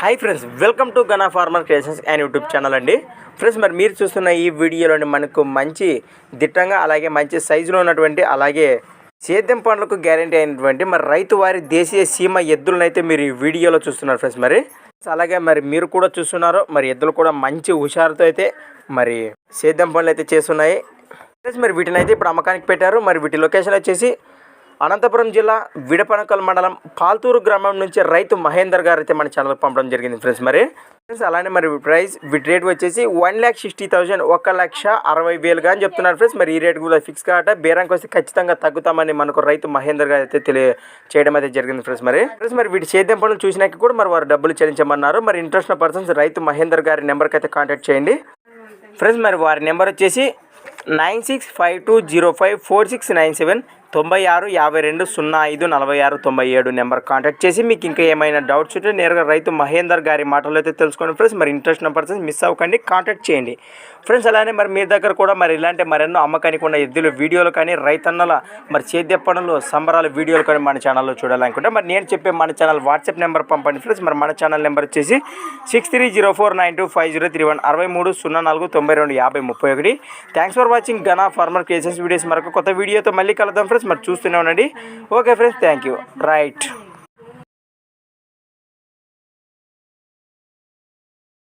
Hi friends welcome to Gana farmer creations and YouTube channel అండి. Friends మరి మీరు చూస్తున్న ఈ వీడియోలోని మనకు మంచి దిట్టంగా అలాగే మంచి సైజులో ఉన్నటువంటి అలాగే సేద్యం పనులకు గ్యారంటీ అయినటువంటి మరి రైతు వారి దేశీయ సీమ ఎద్దులను అయితే మీరు ఈ వీడియోలో చూస్తున్నారు ఫ్రెండ్స్ మరి. అలాగే మరి మీరు కూడా చూస్తున్నారు మరి ఎద్దులు కూడా మంచి హుషారుతో అయితే మరి సేద్యం పనులు అయితే చేస్తున్నాయి. ఫ్రెండ్స్ మరి వీటిని అయితే ఇప్పుడు అమ్మకానికి పెట్టారు మరి వీటి లొకేషన్ వచ్చేసి అనంతపురం జిల్లా విడపనకల్ మండలం పాల్తూరు గ్రామం నుంచి రైతు మహేందర్ గారు అయితే మన ఛానల్కి పంపడం జరిగింది ఫ్రెండ్స్ మరి ఫ్రెండ్స్ అలానే మరి ప్రైస్ వీటి రేట్ వచ్చేసి వన్ ల్యాక్ సిక్స్టీ థౌసండ్ ఒక లక్ష అరవై వేలుగా అని చెప్తున్నారు ఫ్రెండ్స్ మరి ఈ రేట్ కూడా ఫిక్స్ కాబట్టి బేరానికి వస్తే ఖచ్చితంగా తగ్గుతామని మనకు రైతు మహేందర్ గారు అయితే తెలియ చేయడం అయితే జరిగింది ఫ్రెండ్స్ మరి ఫ్రెండ్స్ మరి వీటి సేద్యం పనులు చూసినాక కూడా మరి వారు డబ్బులు చెల్లించమన్నారు. మరి ఇంట్రెస్ట్ ఉన్న పర్సన్స్ రైతు మహేందర్ గారి నెంబర్కి అయితే కాంటాక్ట్ చేయండి. ఫ్రెండ్స్ మరి వారి నెంబర్ వచ్చేసి nine six five two zero five four six nine seven తొంభై ఆరు యాభై రెండు సున్నా ఐదు నలభై ఆరు తొంభై ఏడు నెంబర్ కాంటాక్ట్ చేసి మీకు ఇంకా ఏమైనా డౌట్స్ ఉంటే నేరుగా రైతు మహేందర్ గారి మాటలు అయితే తెలుసుకోండి ఫ్రెండ్స్. మరి ఇంట్రెస్ట్ నెంబర్స్ పర్సన్స్ మిస్ అవ్వకండి కాంటాక్ట్ చేయండి. ఫ్రెండ్స్ అలానే మరి మీ దగ్గర కూడా మరి ఇలాంటి మరెన్నో అమ్మకానికి ఉన్న ఎద్దులు వీడియోలు కానీ రైతన్నల మరి సేద్య పనులు సంబరాల వీడియోలు కానీ మన ఛానల్లో చూడాలనుకుంటే మరి నేను చెప్పే మన ఛానల్ వాట్సాప్ నెంబర్ పంపండి ఫ్రెండ్స్. మరి మన ఛానల్ నెంబర్ వచ్చేసి six three zero four nine two five zero three one అరవై మూడు సున్నా నాలుగు తొంభై రెండు యాభై ముప్పై ఒకటి. Thanks for watching Gana farmer cases videos మరొక కొత్త వీడియోతో మళ్ళీ కలుద్దాం ఫ్రెండ్స్ మరి చూస్తూనే ఉండండి. Okay friends thank you. Right.